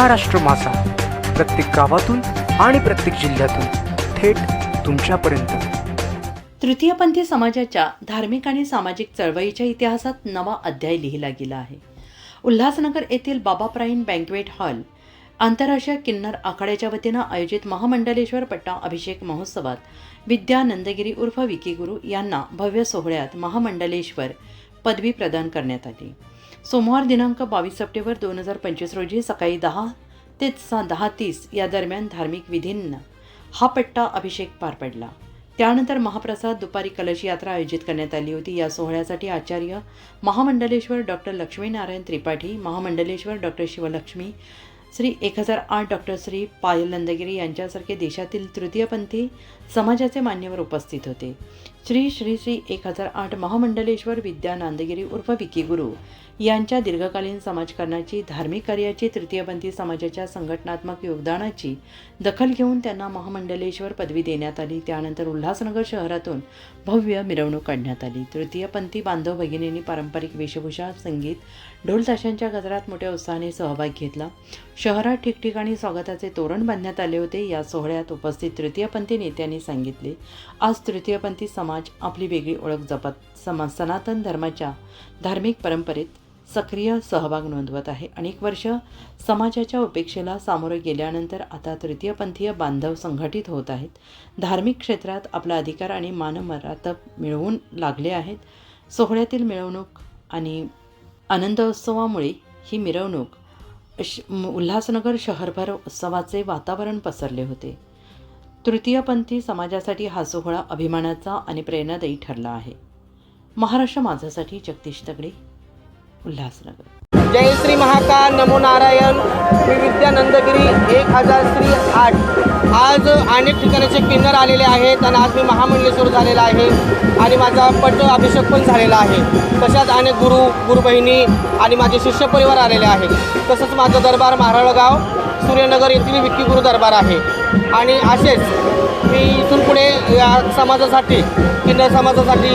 महाराष्ट्र मासा प्रत्येक गावातून आणि प्रत्येक जिल्ह्यातून थेट तुमच्यापर्यंत. तृतीयपंथी समाजाच्या धार्मिक आणि सामाजिक चळवळीच्या इतिहासात नवा अध्याय लिहिला गेला आहे. उल्हासनगर येथील बाबाप्राईन बँकवेट हॉल आंतरराष्ट्रीय किन्नर आखाड्याच्या वतीनं आयोजित महामंडलेश्वर पट्टा अभिषेक महोत्सवात विद्या नंदगिरी उर्फ विकी गुरु यांना भव्य सोहळ्यात महामंडलेश्वर पदवी प्रदान करण्यात आली. सोमवार दिनांक बावीस सप्टेंबर दोन हजार पंचवीस रोजी सकाळी दहा ते सा दहा तीस या दरम्यान धार्मिक विधींना हा पट्टा अभिषेक पार पडला. त्यानंतर महाप्रसाद दुपारी कलश यात्रा आयोजित करण्यात आली होती. या सोहळ्यासाठी आचार्य महामंडलेश्वर डॉक्टर लक्ष्मीनारायण त्रिपाठी महामंडलेश्वर डॉक्टर शिवलक्ष्मी श्री एक हजार आठ डॉक्टर श्री पायल नंदगिरी यांच्यासारखे देशातील तृतीयपंथी समाजाचे मान्यवर उपस्थित होते. श्री श्री श्री एक हजार आठ महामंडलेश्वर विद्या नांदगिरी उर्फ विकी गुरु यांच्या दीर्घकालीन समाजकारणाची धार्मिक कार्याची तृतीयपंथी समाजाच्या संघटनात्मक योगदानाची दखल घेऊन त्यांना महामंडलेश्वर पदवी देण्यात आली. त्यानंतर उल्हासनगर शहरातून भव्य मिरवणूक काढण्यात आली. तृतीयपंथी बांधव भगिनींनी पारंपरिक वेशभूषा संगीत ढोल ताशांच्या गजरात मोठ्या उत्साहाने सहभाग घेतला. शहरात ठिकठिकाणी स्वागताचे तोरण बांधण्यात आले होते. या सोहळ्यात उपस्थित तृतीयपंथी नेत्यांनी सांगितले आज तृतीयपंथी समाज आपली वेगळी ओळख जपत समा सनातन धर्माच्या धार्मिक परंपरेत सक्रिय सहभाग नोंदवत आहे. अनेक वर्ष समाजाच्या उपेक्षेला सामोरे गेल्यानंतर आता तृतीयपंथीय बांधव संघटित होत आहेत. धार्मिक क्षेत्रात आपला अधिकार आणि मानमरातब मिळवून लागले आहेत. सोहळ्यातील मिरवणूक आणि आनंदोत्सवामुळे ही मिरवणूक श उल्हासनगर शहरभर उत्सवाचे वातावरण पसरले होते. तृतीयपंथी समाजासाठी हा सोहळा अभिमानाचा आणि प्रेरणादायी ठरला आहे. महाराष्ट्र माझासाठी जगदीश तगडे. उल्हासनगर. जय श्री महाकाल नमो नारायण. मी विद्यानंदगिरी एक हजार श्री आठ. आज अनेक ठिकाणाचे किन्नर आलेले आहेत आणि आज मी महामंडलेश्वर झालेला आहे आणि माझा पट अभिषेक पण झालेला आहे. तशाच अनेक गुरु गुरुबहिणी आणि माझे शिष्य परिवार आलेले आहेत तसंच माझं दरबार महाराळगाव सूर्यनगर येथील विक्की गुरु दरबार आहे. आणि असेच मी इथून पुढे या समाजासाठी किन्नर समाजासाठी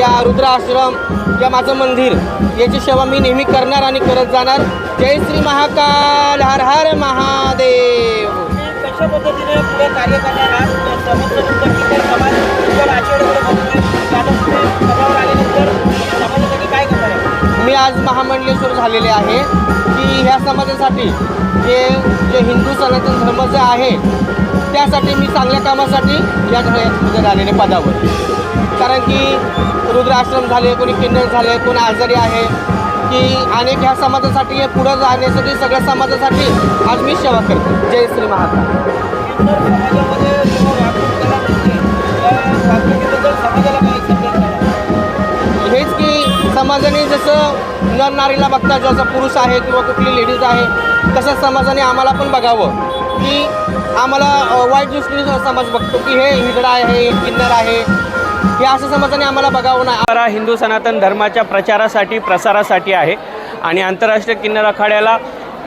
या रुद्र आश्रम या माझं मंदिर याची सेवा मी नेहमी करणार आणि करत जाणार. जय श्री महाकाल हर हर महादेव. कशा पद्धतीने पुढे कार्य करणार मी आज महामंडलेश्वर झालेले आहे. की ह्या समाजासाठी जे जे हिंदू सनातन धर्म जे आहे त्यासाठी मी चांगल्या कामासाठी या आलेले पदावर. कारण की रुद्राश्रम झाले कोणी किन्नर झाले कोणी आजारी आहे की अनेक ह्या समाजासाठी हे पुढं जाण्यासाठी सगळ्या समाजासाठी आज मी सेवा करतो. जय श्री महाकाल हेच की समाजाने जसं नर नारीला बघता जसं पुरुष आहे किंवा कुठली लेडीज आहे तसंच समाजाने आम्हाला पण बघावं की आम्हाला वाईट दृष्टीने समाज बघतो की हे हिगडा आहे हे किन्नर आहे हे असं समाजाने आम्हाला बघावं नाही. परंपरा हिंदू सनातन धर्माच्या प्रचारासाठी प्रसारासाठी आहे. आणि आंतरराष्ट्रीय किन्नर आखाड्याला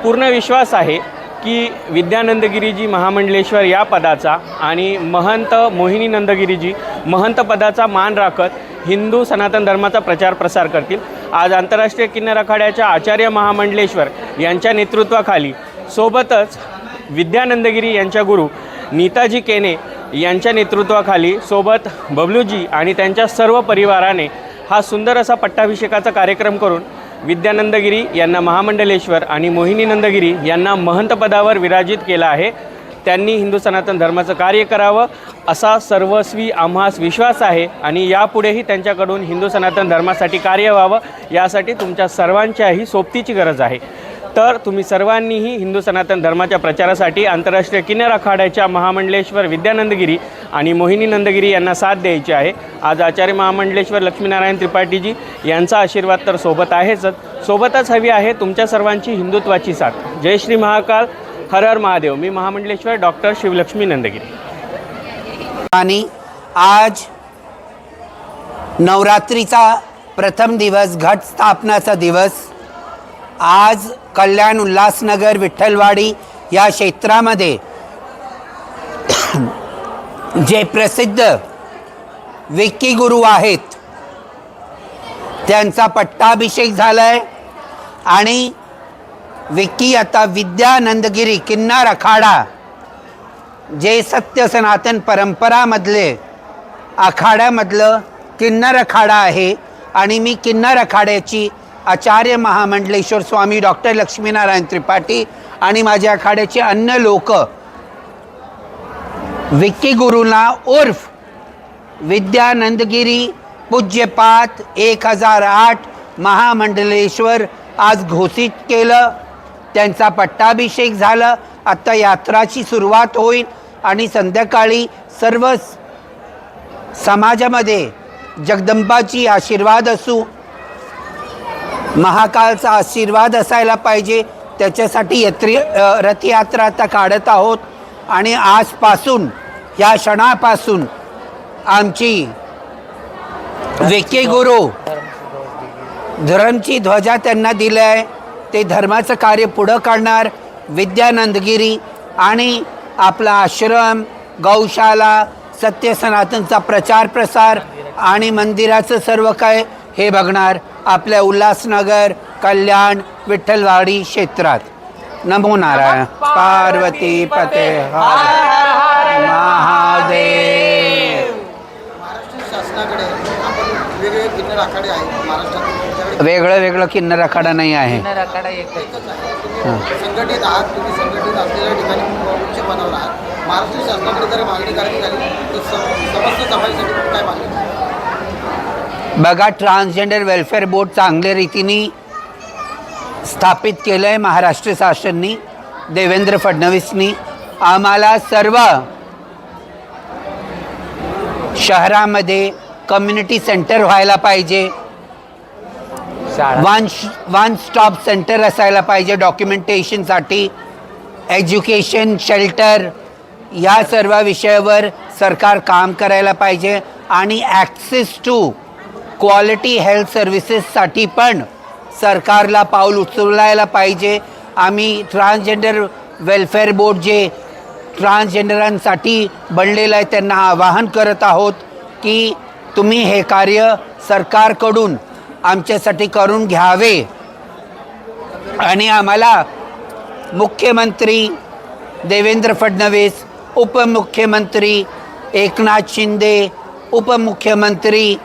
पूर्ण विश्वास आहे की विद्यानंदगिरीजी महामंडलेश्वर या पदाचा आणि महंत मोहिनी नंदगिरीजी महंत पदाचा मान राखत हिंदू सनातन धर्माचा प्रचार प्रसार करतील. आज आंतरराष्ट्रीय किन्नर आखाड्याच्या आचार्य महामंडलेश्वर यांच्या नेतृत्वाखाली सोबतच विद्यानंदगिरी यांच्या गुरु नीताजी केने यांच्या नेतृत्वाखाली सोबत बबलूजी आणि त्यांच्या सर्व परिवाराने हा सुंदर असा पट्टाभिषेकाचा कार्यक्रम करून विद्यानंदगिरी यांना महामंडलेश्वर आणि मोहिनी नंदगिरी यांना महंतपदावर विराजित केला आहे. त्यांनी हिंदू सनातन धर्माचं कार्य करावं असा सर्वस्वी आम्हास विश्वास आहे आणि यापुढेही त्यांच्याकडून हिंदू सनातन धर्मासाठी कार्य व्हावं यासाठी तुमच्या सर्वांच्याही सोबतीची गरज आहे. तर तुम्ही सर्वांनीही हिंदू सनातन धर्माच्या प्रचारासाठी आंतरराष्ट्रीय किनार आखाड्याच्या महामंडलेश्वर विद्यानंदगिरी आणि मोहिनी नंदगिरी यांना साथ द्यायची आहे. आज आचार्य महामंडलेश्वर लक्ष्मीनारायण त्रिपाठीजी यांचा आशीर्वाद तर सोबत आहेच. सोबतच हवी आहे तुमच्या सर्वांची हिंदुत्वाची साथ. जय श्री महाकाल. हर हर महादेव. मी महामंडलेश्वर डॉक्टर शिवलक्ष्मी नंदगिरी. आणि आज नवरात्रीचा प्रथम दिवस घट स्थापनाचा दिवस. आज कल्याण उल्हासनगर विठ्ठलवाडी या क्षेत्रामध्ये जे प्रसिद्ध विक्की गुरु आहेत त्यांचा पट्टाभिषेक झाला आहे आणि विकी आता विद्यानंदगिरी किन्नर अखाडा जे सत्य सनातन परंपरामधले आखाड्यामधलं किन्नर अखाडा आहे आणि मी किन्नर अखाड्याची आचार्य महामंडलेश्वर स्वामी डॉक्टर लक्ष्मीनारायण त्रिपाठी आणि माझ्या आखाड्याचे अन्य लोक. विक्की गुरुना उर्फ विद्यानंदगिरी पूज्यपात एक हजार आठ महामंडलेश्वर आज घोषित केलं. त्यांचा पट्टाभिषेक झालं. आत्ता यात्राची सुरुवात होईल आणि संध्याकाळी सर्व समाजामध्ये जगदंबाची आशीर्वाद असू. महाकाळचा आशीर्वाद असायला पाहिजे. त्याच्यासाठी यत्री रथयात्रा आता काढत आहोत. आणि आजपासून या क्षणापासून आमची वेके गुरु धर्मची ध्वजा त्यांना दिलं आहे. ते धर्माचं कार्य पुढं काढणार. विद्यानंदगिरी आणि आपला आश्रम गौशाला सत्य सनातनचा प्रचार प्रसार आणि मंदिराचं सर्व काय हे बघणार. आपल्या उल्हासनगर कल्याण विठ्ठलवाडी क्षेत्रात. नमो नारायण. पार्वती पते. हर महादेव. महाराष्ट्र शासनाकडे आपण वेगवेगळे किन्नर आखाडे आहेत. महाराष्ट्रात तुमच्याकडे वेगळं वेगळं किन्नर आखाडा नाही आहे. एकच आहे. तुम्ही संघटित आहात तुम्ही संघटित असलेल्या ठिकाणी उच्च पदावर आहात. महाराष्ट्र शासनाकडे जर मागणी करायची झाली तर सम- समस्त समाजासाठी काय मागणी? बघा ट्रान्सजेंडर वेलफेअर बोर्ड चांगल्या रीतीने स्थापित केलं आहे महाराष्ट्र शासननी देवेंद्र फडणवीसनी. आम्हाला सर्व शहरामध्ये कम्युनिटी सेंटर व्हायला पाहिजे. वन वन स्टॉप सेंटर असायला पाहिजे डॉक्युमेंटेशनसाठी एज्युकेशन शेल्टर या सर्व विषयावर सरकार काम करायला पाहिजे. आणि ॲक्सेस टू क्वालिटी हेल्थ सर्व्हिसेससाठी पण सरकारला पाऊल उचलायला पाहिजे. आम्ही ट्रान्सजेंडर वेलफेअर बोर्ड जे ट्रान्सजेंडरांसाठी बनलेलं आहे त्यांना आवाहन करत आहोत की तुम्ही हे कार्य सरकारकडून आमच्यासाठी करून घ्यावे. आणि आम्हाला मुख्यमंत्री देवेंद्र फडणवीस उपमुख्यमंत्री एकनाथ शिंदे उपमुख्यमंत्री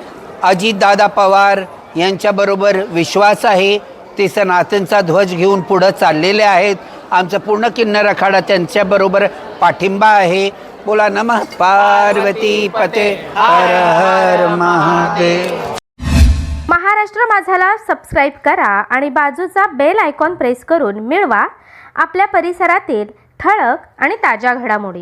अजितदादा पवार यांच्याबरोबर विश्वास आहे. ते सनातनचा ध्वज घेऊन पुढं चाललेले आहेत. आमचा पूर्ण किन्नर अखाडा त्यांच्याबरोबर पाठिंबा आहे. बोला नम पार्वती पते हर हर महादेव. महाराष्ट्र माझाला सबस्क्राईब करा आणि बाजूचा बेल आयकॉन प्रेस करून मिळवा. आपल्या परिसरातील ठळक आणि ताज्या घडामोडी.